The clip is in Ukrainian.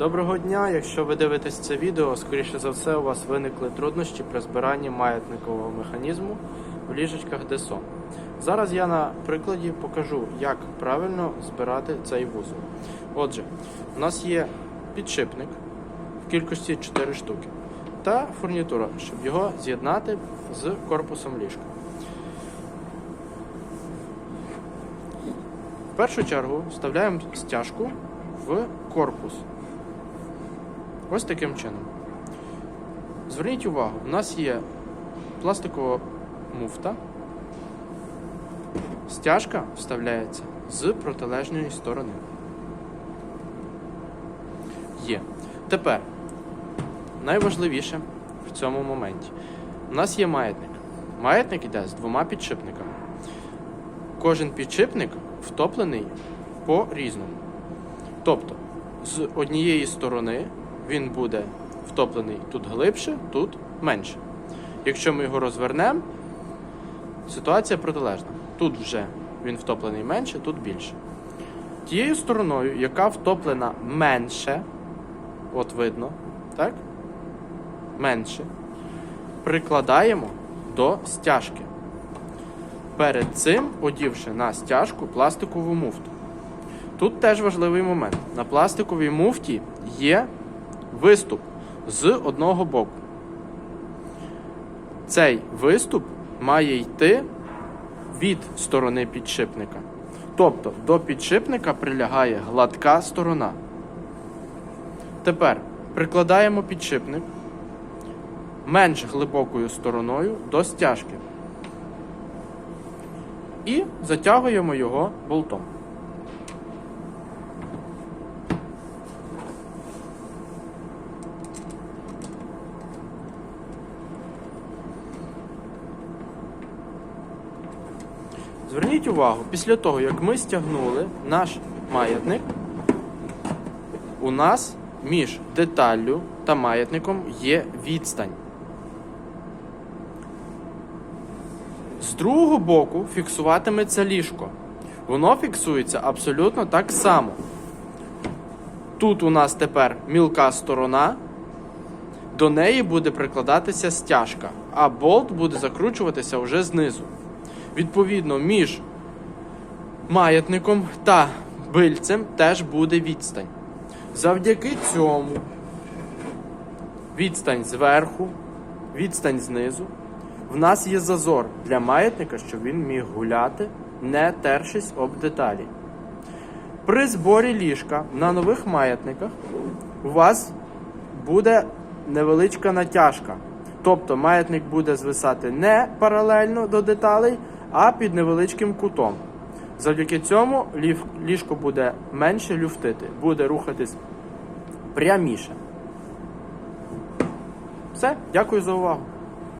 Доброго дня! Якщо ви дивитесь це відео, скоріше за все, у вас виникли труднощі при збиранні маятникового механізму в ліжечках ДЕСО. Зараз я на прикладі покажу, як правильно збирати цей вузол. Отже, у нас є підшипник в кількості 4 штуки та фурнітура, щоб його з'єднати з корпусом ліжка. В першу чергу вставляємо стяжку в корпус. Ось таким чином. Зверніть увагу, у нас є пластикова муфта. Стяжка вставляється з протилежної сторони. Є. Тепер найважливіше в цьому моменті. У нас є маятник. Маятник йде з двома підшипниками. Кожен підшипник втоплений по-різному. Тобто, з однієї сторони він буде втоплений тут глибше, тут менше. Якщо ми його розвернемо, ситуація протилежна. Тут вже він втоплений менше, тут більше. Тією стороною, яка втоплена менше, от видно, так? Менше, прикладаємо до стяжки. Перед цим одівши на стяжку пластикову муфту. Тут теж важливий момент. На пластиковій муфті є виступ з одного боку. Цей виступ має йти від сторони підшипника. Тобто до підшипника прилягає гладка сторона. Тепер прикладаємо підшипник менш глибокою стороною до стяжки. І затягуємо його болтом. Зверніть увагу, після того, як ми стягнули наш маятник, у нас між деталлю та маятником є відстань. З другого боку фіксуватиметься ліжко. Воно фіксується абсолютно так само. Тут у нас тепер мілка сторона, до неї буде прикладатися стяжка, а болт буде закручуватися вже знизу. Відповідно, між маятником та бильцем теж буде відстань. Завдяки цьому відстань зверху, відстань знизу. В нас є зазор для маятника, щоб він міг гуляти, не тершись об деталі. При зборі ліжка на нових маятниках у вас буде невеличка натяжка. Тобто маятник буде звисати не паралельно до деталей, а під невеличким кутом. Завдяки цьому ліжко буде менше люфтити, буде рухатись пряміше. Все, дякую за увагу.